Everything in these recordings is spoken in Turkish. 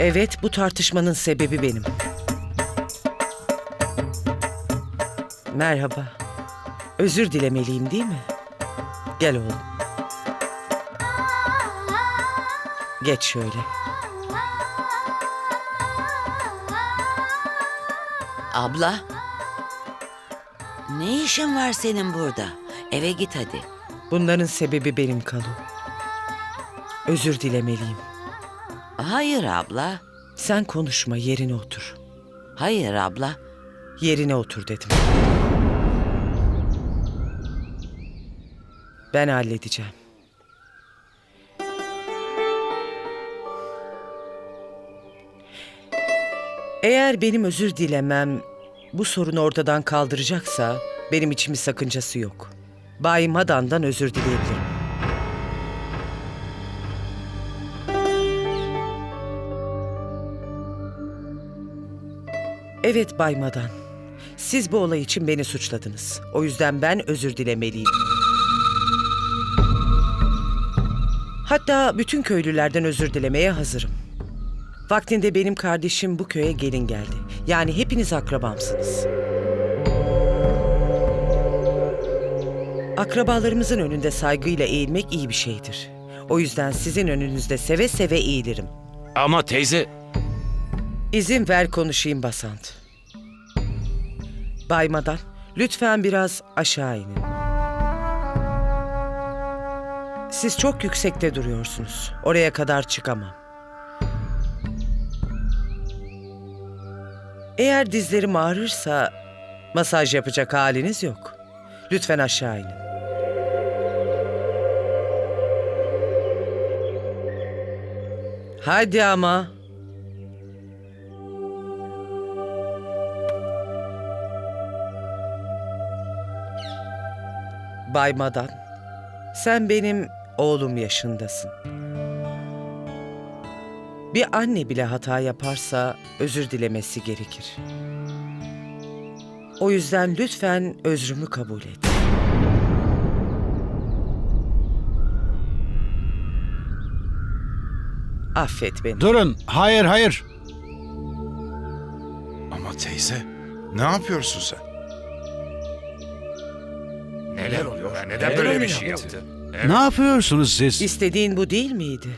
Evet, bu tartışmanın sebebi benim. Merhaba. Özür dilemeliyim değil mi? Gel oğlum. Geç şöyle. Abla. Ne işin var senin burada? Eve git hadi. Bunların sebebi benim Kalu. Özür dilemeliyim. Hayır abla. Sen konuşma, yerine otur. Hayır abla. Yerine otur dedim. Ben halledeceğim. Eğer benim özür dilemem bu sorunu ortadan kaldıracaksa benim için bir sakıncası yok. Bay Madan'dan özür dileyebilirim. Evet Bay Madan. Siz bu olay için beni suçladınız. O yüzden ben özür dilemeliyim. Hatta bütün köylülerden özür dilemeye hazırım. Vaktinde benim kardeşim bu köye gelin geldi. Yani hepiniz akrabamsınız. Akrabalarımızın önünde saygıyla eğilmek iyi bir şeydir. O yüzden sizin önünüzde seve seve eğilirim. Ama teyze... İzin ver konuşayım Basant. Baymadan lütfen biraz aşağı inin. Siz çok yüksekte duruyorsunuz. Oraya kadar çıkamam. Eğer dizlerim ağrırsa masaj yapacak haliniz yok. Lütfen aşağı inin. Hadi ama. Bay Madan, sen benim oğlum yaşındasın. Bir anne bile hata yaparsa özür dilemesi gerekir. O yüzden lütfen özrümü kabul et. Affet beni. Durun. Hayır hayır. Ama teyze, ne yapıyorsun sen? Neler oluyor? Neden böyle bir şey yaptı? Ne yapıyorsunuz siz? İstediğin bu değil miydi?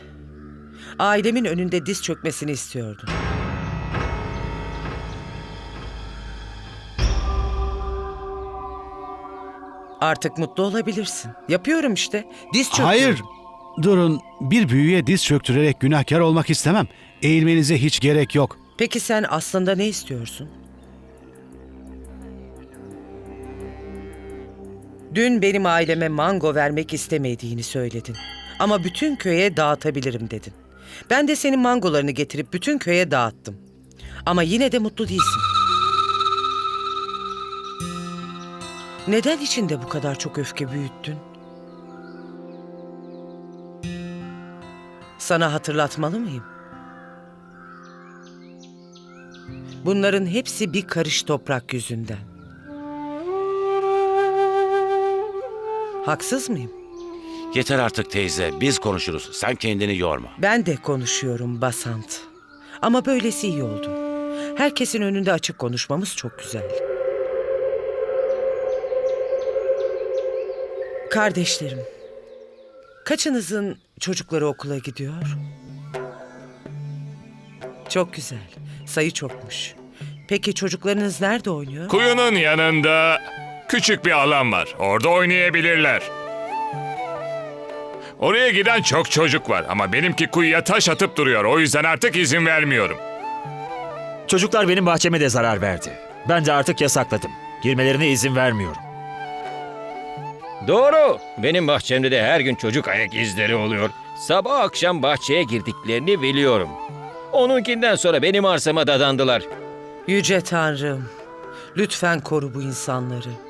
Ailemin önünde diz çökmesini istiyordun. Artık mutlu olabilirsin. Yapıyorum işte. Diz çöküyorum. Hayır. Durun. Bir büyüye diz çöktürerek günahkar olmak istemem. Eğilmenize hiç gerek yok. Peki sen aslında ne istiyorsun? Dün benim aileme mango vermek istemediğini söyledin. Ama bütün köye dağıtabilirim dedin. Ben de senin mangolarını getirip bütün köye dağıttım. Ama yine de mutlu değilsin. Neden içinde bu kadar çok öfke büyüttün? Sana hatırlatmalı mıyım? Bunların hepsi bir karış toprak yüzünden. Haksız mıyım? Yeter artık teyze, biz konuşuruz. Sen kendini yorma. Ben de konuşuyorum Basant. Ama böylesi iyi oldu. Herkesin önünde açık konuşmamız çok güzel. Kardeşlerim, kaçınızın çocukları okula gidiyor? Çok güzel. Sayı çokmuş. Peki çocuklarınız nerede oynuyor? Kuyunun yanında küçük bir alan var. Orada oynayabilirler. Oraya giden çok çocuk var ama benimki kuyuya taş atıp duruyor. O yüzden artık izin vermiyorum. Çocuklar benim bahçeme de zarar verdi. Ben de artık yasakladım. Girmelerine izin vermiyorum. Doğru. Benim bahçemde de her gün çocuk ayak izleri oluyor. Sabah akşam bahçeye girdiklerini biliyorum. Onunkinden sonra benim arsama dadandılar. Yüce Tanrım, lütfen koru bu insanları.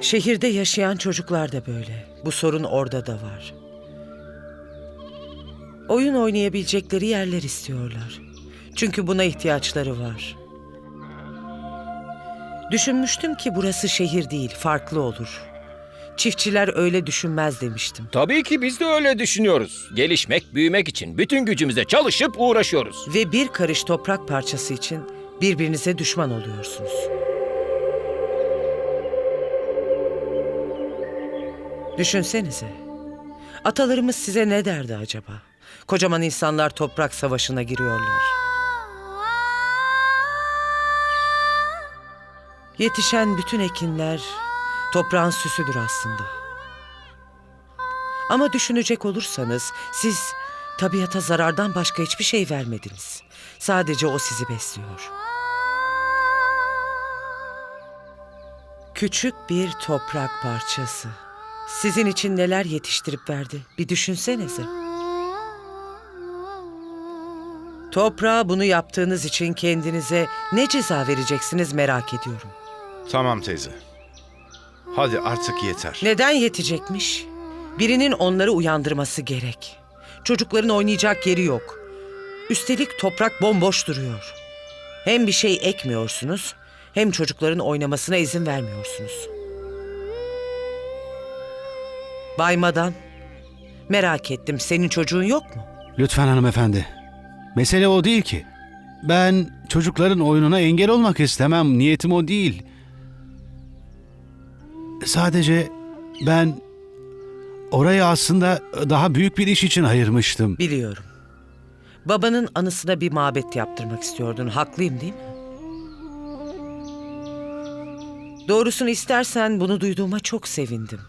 Şehirde yaşayan çocuklar da böyle. Bu sorun orada da var. Oyun oynayabilecekleri yerler istiyorlar. Çünkü buna ihtiyaçları var. Düşünmüştüm ki burası şehir değil, farklı olur. Çiftçiler öyle düşünmez demiştim. Tabii ki biz de öyle düşünüyoruz. Gelişmek, büyümek için bütün gücümüzle çalışıp uğraşıyoruz. Ve bir karış toprak parçası için birbirinize düşman oluyorsunuz. Düşünsenize. Atalarımız size ne derdi acaba? Kocaman insanlar toprak savaşına giriyorlar. Yetişen bütün ekinler toprağın süsüdür aslında. Ama düşünecek olursanız siz tabiata zarardan başka hiçbir şey vermediniz. Sadece o sizi besliyor. Küçük bir toprak parçası. Sizin için neler yetiştirip verdi bir düşünsenize. Toprağa bunu yaptığınız için kendinize ne ceza vereceksiniz merak ediyorum. Tamam teyze. Hadi artık yeter. Neden yetecekmiş? Birinin onları uyandırması gerek. Çocukların oynayacak yeri yok. Üstelik toprak bomboş duruyor. Hem bir şey ekmiyorsunuz, hem çocukların oynamasına izin vermiyorsunuz. Baymadan, merak ettim senin çocuğun yok mu? Lütfen hanımefendi. Mesele o değil ki. Ben çocukların oyununa engel olmak istemem. Niyetim o değil. Sadece ben orayı aslında daha büyük bir iş için ayırmıştım. Biliyorum. Babanın anısına bir mabet yaptırmak istiyordun. Haklıyım değil mi? Doğrusunu istersen bunu duyduğuma çok sevindim.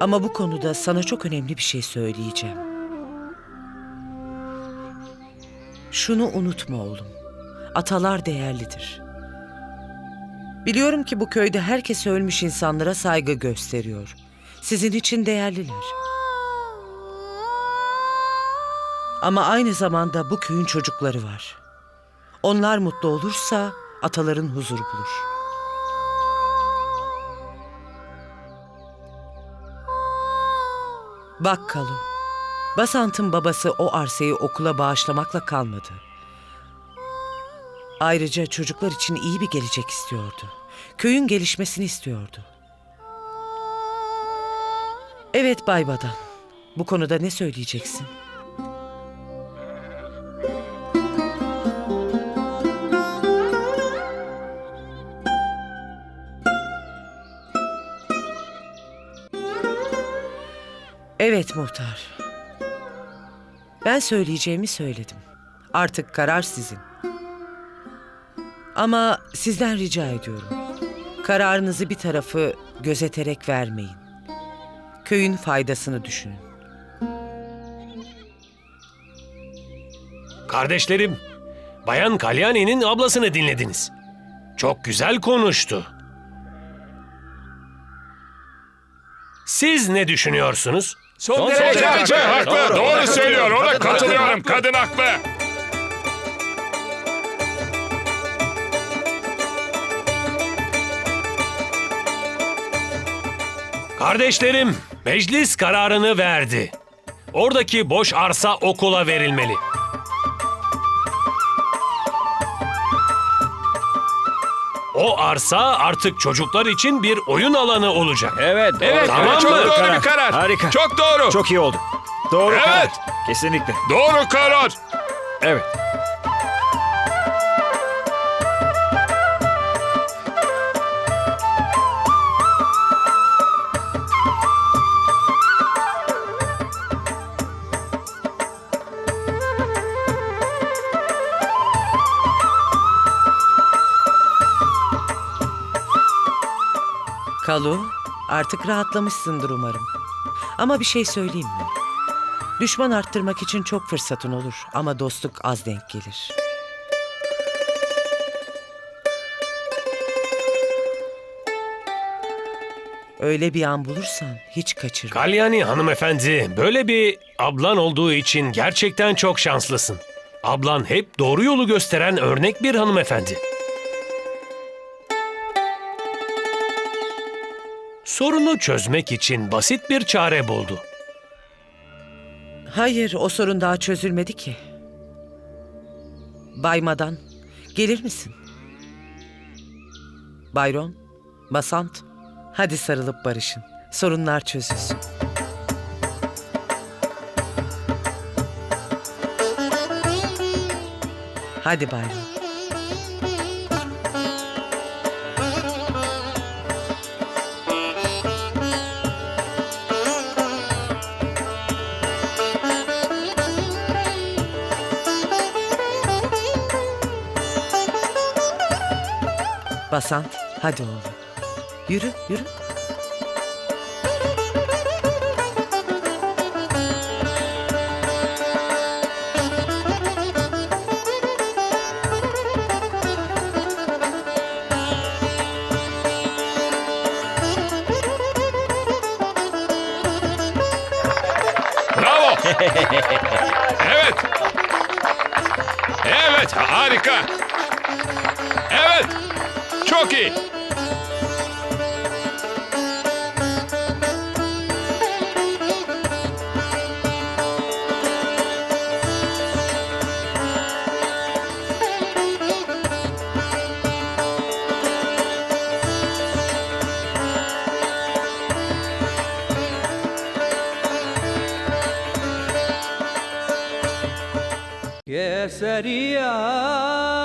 Ama bu konuda sana çok önemli bir şey söyleyeceğim. Şunu unutma oğlum. Atalar değerlidir. Biliyorum ki bu köyde herkes ölmüş insanlara saygı gösteriyor. Sizin için değerliler. Ama aynı zamanda bu köyün çocukları var. Onlar mutlu olursa ataların huzur bulur. Bak Kalu, Basant'ın babası o arsayı okula bağışlamakla kalmadı. Ayrıca çocuklar için iyi bir gelecek istiyordu. Köyün gelişmesini istiyordu. Evet Bay Badan, bu konuda ne söyleyeceksin? Evet muhtar. Ben söyleyeceğimi söyledim. Artık karar sizin. Ama sizden rica ediyorum. Kararınızı bir tarafı gözeterek vermeyin. Köyün faydasını düşünün. Kardeşlerim, Bayan Kalyani'nin ablasını dinlediniz. Çok güzel konuştu. Siz ne düşünüyorsunuz? Son derece derece haklı. haklı. Doğru. Doğru söylüyor. Ona Kadın katılıyorum. haklı. Kadın haklı. Kardeşlerim, meclis kararını verdi. Oradaki boş arsa okula verilmeli. O arsa artık çocuklar için bir oyun alanı olacak. Evet, doğru. Evet, Tamam evet, çok mı? doğru Karar. bir karar. Harika. Çok doğru. Çok iyi oldu. Doğru Evet. karar. Kesinlikle. Doğru karar. Evet. Kalu, artık rahatlamışsındır umarım. Ama bir şey söyleyeyim mi? Düşman arttırmak için çok fırsatın olur ama dostluk az denk gelir. Öyle bir an bulursan hiç kaçırma. Kalyani hanımefendi, böyle bir ablan olduğu için gerçekten çok şanslısın. Ablan hep doğru yolu gösteren örnek bir hanımefendi. Sorunu çözmek için basit bir çare buldu. Hayır, o sorun daha çözülmedi ki. Baymadan, gelir misin? Bayron, Basant, Hadi sarılıp barışın. Sorunlar çözülsün. Hadi Bayram. Basant, hadi oğlum. Yürü, yürü. Bravo. evet. Evet harika. Evet. choque! Que seria